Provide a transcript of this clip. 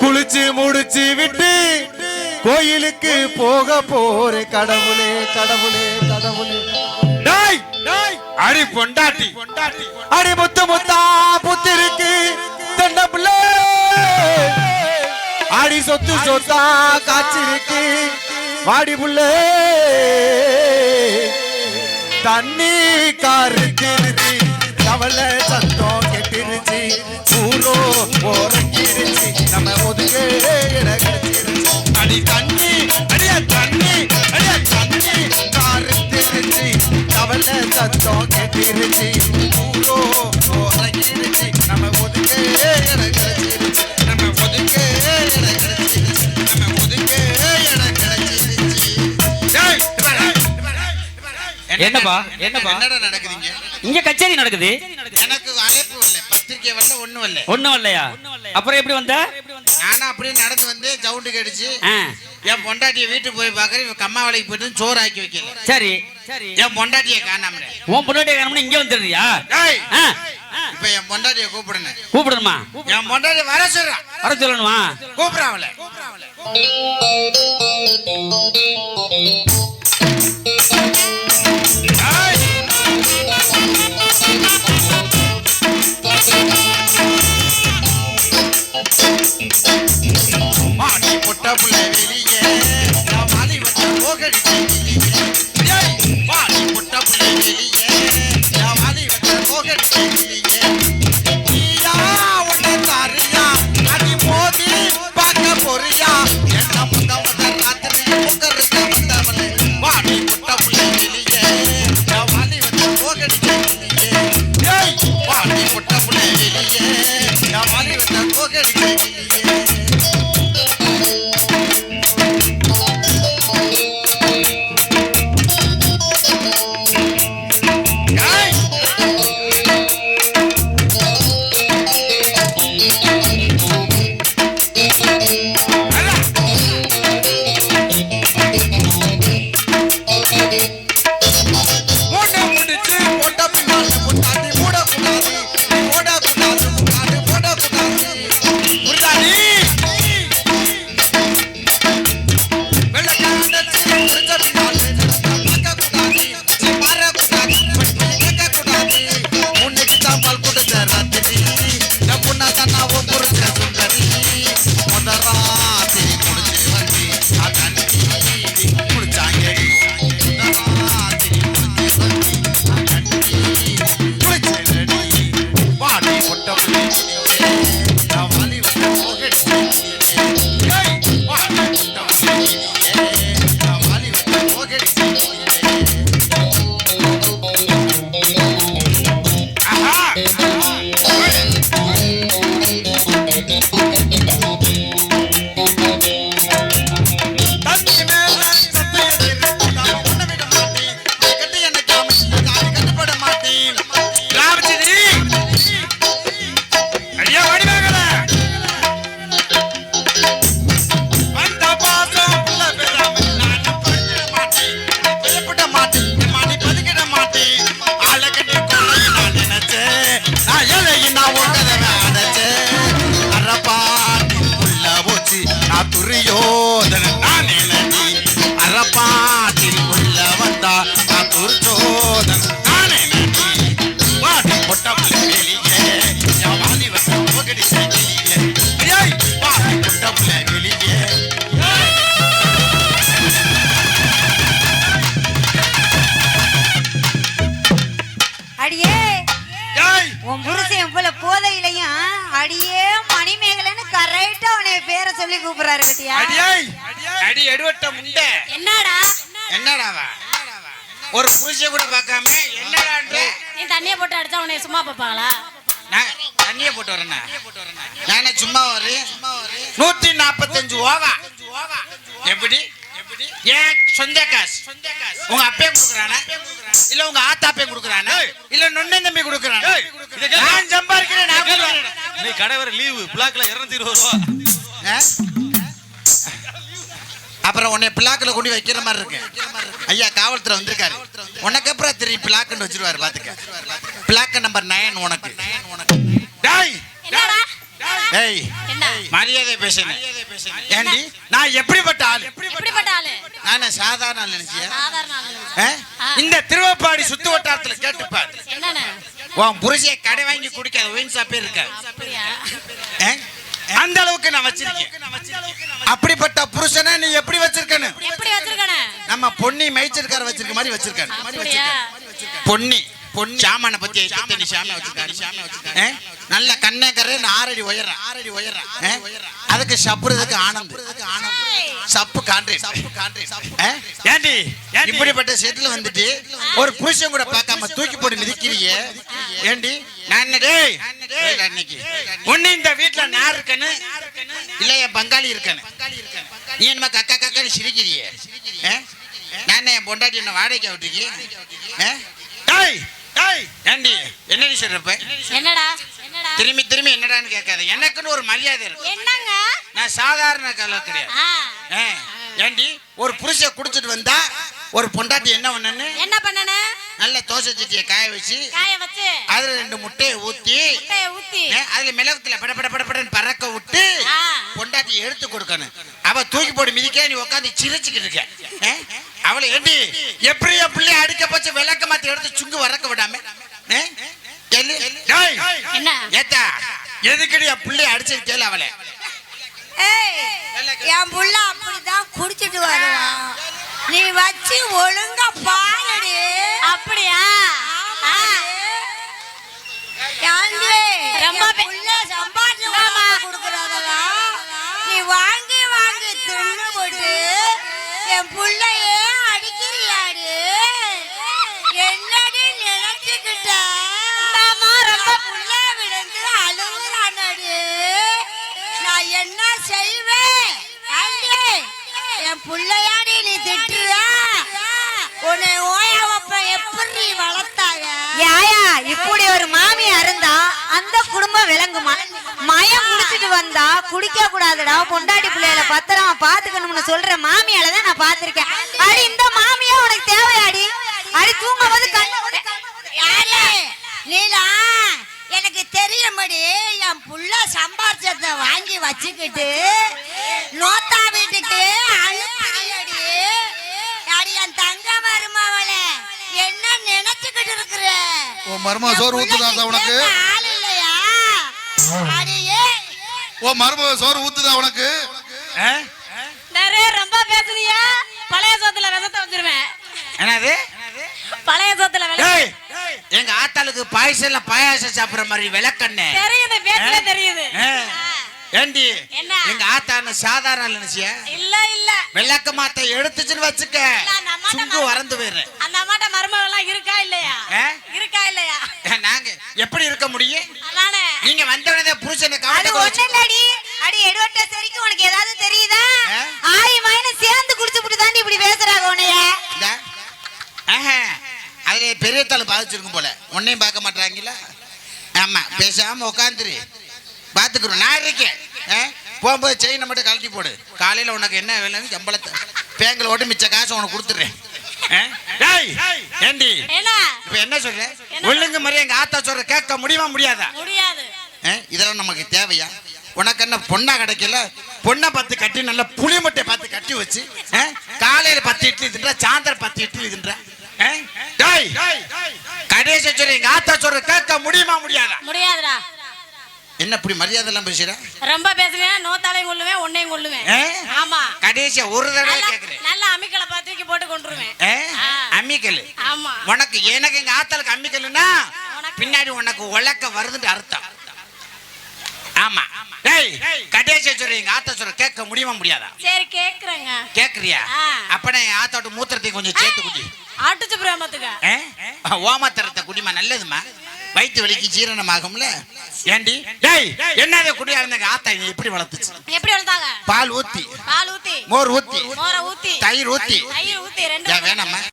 குளிச்சு முடிச்சு விட்டு கோயிலுக்கு போக போற கடவுளே கடவுளே கடவுளே. டேய் அடி பொண்டாட்டி. அடி முத்து முத்தா புத்திருக்கு. தண்ட பிள்ளை. அடி சொத்து சொத்தா காய்ச்சிருக்கு. வாடி புள்ள. தண்ணி காருக்கு கவலை சத்தம் கெட்டிருச்சு. ஊரோ போறக்கிருச்சு நம்ம கிடைச்சிருச்சு அடி தண்ணி அடியா தண்ணி அடியா தண்ணி காருத்திருச்சு கவலை சத்தம் கெட்டிருச்சு ஊரோ போறக்கிருச்சு நம்ம ஒதுக்கே இடம் கிடைச்சிருச்சு நம்ம இடம் கிடைச்சிருச்சு நம்ம கிடைச்சிருச்சு டேய் என்னப்பா? என்னப்பா? என்னடா நடக்குதுங்க? இங்க கச்சேரி நடக்குது. பத்திரிக்கை வரல ஒண்ணும் இல்ல ஒண்ணும் இல்லையா அப்புறம் எப்படி வந்த? நானும் அப்படியே நடந்து வந்து ஜவுண்டு கடிச்சு என் பொண்டாட்டிய வீட்டுக்கு போய் பாக்குறேன் கம்மா வேலைக்கு போயிட்டு சோறு ஆக்கி வைக்கல. சரி. என் பொண்டாட்டிய காணாம உன் பொண்ணாட்டி காரணம் இங்க வந்துடுறியா? இப்ப என் பொண்டாட்டிய கூப்பிடுனேன். கூப்பிடணுமா? என் பொண்டாட்டிய வர சொல்றான் வர சொல்லணுமா? கூப்பிடுறான் அவளை. மாடி பொட்ட புள்ள வெளியே நான் மாடி வச்ச போகடிச்சு மாடி பொட்ட புள்ள வெளியே நான் மாடி வச்ச போகடிச்சு நீயா உன்னை தாரியா அடி மோதி பார்க்க என்ன முந்த போதையிலையும் அடியே மணிமேகலைன்னு கரெக்டா உன்னை பேரை சொல்லி கூப்பிடுறாரு பத்தியா? அடி எடுவட்ட முண்டை. என்னடா? என்னடாவா? ஒரு புருஷ கூட பார்க்காம என்னடான்ற நீ தண்ணியை போட்டு அடிச்சா உன்னை சும்மா பார்ப்பாங்களா? நான் தண்ணியை போட்டு வரேன்னா நானே சும்மா வரேன் நூத்தி நாற்பத்தஞ்சு ஓவா. எப்படி? ஏன் சொந்த காசு? உங்க அப்பே குடுக்குறானா? இல்ல உங்க ஆத்தாப்பே குடுக்குறானா? இல்ல நொண்ணன் தம்பி குடுக்குறானா? நான் சம்பாதிக்கிறேன் நான் கொடுக்குறேன். நீ கடை லீவு பிளாக்ல இருநூத்தி இருபது ரூபா. ஆ? அப்புறம் உன்னை பிளாக்ல கொண்டு வைக்கிற மாதிரி இருக்கு. ஐயா காவல்துறை வந்திருக்காரு. உனக்கு அப்புறம் தெரியும் பிளாக்னு வச்சிருவாரு பாத்துக்க. பிளாக் நம்பர் நயன் உனக்கு. டேய் என்னடா? ஏய் என்ன? மரியாதை பேசுறேன் ஏண்டி? நான் எப்படிப்பட்ட ஆள்? எப்படிப்பட்ட ஆளு? நான் சாதாரண ஆள் நினைச்சியா? சாதாரண ஆளு. ஆ? இந்த திருவப்பாடி சுத்து வட்டாரத்துல கேட்டுப்பார். உன் புருஷிய கடை வாங்கி குடிக்காத ஒயின் ஷாப்பே இருக்க? அந்த அளவுக்கு நான் வச்சிருக்கேன். அப்படிப்பட்ட புருஷனை நீ எப்படி வச்சிருக்கணும் நம்ம பொன்னி மைச்சிருக்கார வச்சிருக்க மாதிரி வச்சிருக்காரு. அப்படியா? பொன்னி. பொன்னி சாமான பத்தி தண்ணி சாம வச்சிருக்காரு ஆ? நல்ல கண்ணேக்கரை ஆறடி உயரம் ஆறடி உயரம் ஆ? அதுக்கு சப்புறதுக்கு ஆனந்த். சப்பு காண்றே ஏண்டி? ஏண்டி? இப்படிப்பட்ட செட்டில் வந்துட்டு ஒரு புருஷன் கூட பார்க்காம தூக்கி போட்டு மிதிக்கிறியே? ஏண்டி? நான் என்ன டேய் டேய் அன்னைக்கு ஒண்ணு இந்த வீட்டுல நான் இருக்கேன்னு இல்ல என் பங்காளி இருக்கேன்னு. நீ என்னமா கக்கா கக்கான்னு சிரிக்கிறியே? நான் என்ன என் பொண்டாட்டி என்ன வாடகைக்கு விட்டுருக்கி டேய் ஏண்டி? என்னடி சொல்றப்ப என்னடா? திரும்பி திரும்பி என்னடான்னு கேட்காத. எனக்குன்னு ஒரு மரியாதை இருக்கு. என்னங்க? நான் சாதாரண கலர் கிடையாது ஏண்டி? ஒரு புருஷ குடிச்சிட்டு வந்தா ஒரு பொண்டாட்டி என்ன பண்ணனு? என்ன பண்ணனே? நல்ல தோசை சட்டியை காய வச்சு காய வச்சு. அதுல ரெண்டு முட்டையை ஊத்தி முட்டைய ஊத்தி. ஆ, அதுல மிளகுத்துல பட பட பட படன்னு பறக்க விட்டு. பொண்டாட்டி எடுத்து கொடுக்கணும். அவ தூக்கி போட்டு மிதிக்க நீ உட்காந்து சிரிச்சுக்கிட்டு இருக்க? அவளை ஏண்டி? எப்படியோ பிள்ளை அடிக்க போச்சு விளக்க மாத்தி எடுத்து சுங்கு வரக்க விடாம ஆ? சொல்லு. டேய் என்ன ஏத்தா எதுக்கடி என் பிள்ளை அடிச்சது கேளு அவளை. ஏய் என் புள்ள அப்படிதான் குடிச்சிட்டு வருவான். நீ வச்சு ஒழுங்கா பாருடி. அப்படியா? ரொம்ப புள்ள சம்பாதிச்சு நீ வாங்கி வாங்கி தின்னு போட்டு என் புள்ளையே அடிக்கிறியாடி? என்னடி நினைச்சுக்கிட்ட விளங்குமா? மயம் குடிச்சிட்டு வந்தா குடிக்க கூடாதுடா. பொண்டாட்டி பிள்ளைகளை பத்திரமா பாத்துக்கணும்னு சொல்ற மாமியால தான் நான் பாத்திருக்கேன். அடி இந்த மாமியா உனக்கு தேவையாடி? அடி தூங்கும் போது யாரு? நீலா எனக்கு தெரியும்படி என் புள்ள சம்பாரிச்சத வாங்கி வச்சுக்கிட்டு நோத்தா வீட்டுக்கு அனுப்பியடி யாரு என் தங்க மருமவளே என்ன நினைச்சுக்கிட்டு இருக்கிற? மருமக சோறு என் ஊத்துதா புள்ளைக்கு உனக்கு? கேட்க ஆள் இல்லையா அடியே ஓ மருமக சோறு ஊத்துதா உனக்கு? நிறைய ரொம்ப பேசுதியா பழைய சோத்துல விஷத்தை வச்சிருவேன். என்னது? பழைய சோத்துல எங்க ஆத்தாளுக்கு பாயசம் பாயாசம் சாப்பிடுற மாதிரி விளக்கண்ணே. தெரியுது பேச்சுல தெரியுது. ஏண்டி? என்ன? எங்க ஆத்தான்னு சாதாரண நினைச்சியா? இல்ல இல்ல. விளக்க மாத்த எடுத்துச்சுன்னு வச்சுக்க. சுங்கு வரந்து போயிரு அந்த அம்மாட்ட மருமகள் எல்லாம் இருக்கா இல்லையா? இருக்கா இல்லையா? நாங்க எப்படி இருக்க முடியும்? நீங்க வந்தவனே புருஷனை அது ஒண்ணு இல்லடி. அடி எடுவட்ட சரிக்கு உனக்கு ஏதாவது தெரியுதா? ஆயி மயனை சேர்ந்து குடிச்சு விட்டு தாண்டி இப்படி பேசுறாங்க உன்னைய. அதுல பெரிய தலை பாதிச்சிருக்கும் போல. உன்னையும் பார்க்க மாட்டாங்களா ஆமா பேசாம உட்காந்துரு பாத்துக்கிறோம் நான் இருக்கேன்? போகும்போது செயினை மட்டும் கழட்டி போடு. காலையில உனக்கு என்ன வேலைன்னு சம்பளத்தை பேங்கில் ஓட்டு மிச்ச காசு உனக்கு கொடுத்துட்றேன். ஏண்டி? என்ன இப்ப என்ன சொல்ற ஒழுங்கு மாதிரி எங்க ஆத்தா சொல்ற கேட்க முடியுமா முடியாதா? முடியாது? இதெல்லாம் நமக்கு தேவையா? உனக்கு என்ன பொண்ணா கிடைக்கல? பொண்ணை பார்த்து கட்டி நல்ல புளி முட்டை பார்த்து கட்டி வச்சு? காலையில பத்து இட்லி தின்ற சாயந்தரம் பத்து இட்லி தின்ற கடைசி சொல்ற எங்க ஆத்தா சொல்ற கேட்க முடியுமா முடியாதா? முடியாதுடா. என்ன இப்படி மரியாதை எல்லாம் பேசுற? ரொம்ப பேசுவேன் நோத்தாலையும் கொள்ளுவேன் உன்னையும் கொள்ளுவேன்? ஆமா. கடைசியா ஒரு தடவை கேக்குறேன். பார்த்து போட்டு கொண்டுருவேன். அம்மிக்கல் ஆமா. உனக்கு எனக்கு எங்க ஆத்தாளுக்கு அம்மிக்கல்னா பின்னாடி உனக்கு உலக்க வருதுன்னு அர்த்தம். ஆமா. டேய் கடைசி சொல்ற எங்க ஆத்தா சொல்ற கேட்க முடியுமா முடியாதா? சரி கேக்குறேங்க. கேக்குறியா. அப்பனா என் ஆத்தாட்டு மூத்திரத்தை கொஞ்சம் சேர்த்து குடி. ஆட்டுச்சு பிரேமத்துக்கு. ஆ? ஓமத்தரத்தை குடிமா நல்லதுமா வயிற்று வலிக்கு ஜீரணமாகும்ல? ஏண்டி? டேய் என்னது குடியா இருந்தங்க ஆத்தா நீ எப்படி வளர்த்துச்சு? எப்படி வளர்த்தாங்க? பால் ஊத்தி. பால் ஊத்தி. மோர் ஊத்தி. மோரை ஊத்தி. தயிர் ஊத்தி. தயிர் ஊத்தி ரெண்டு வேணாமா?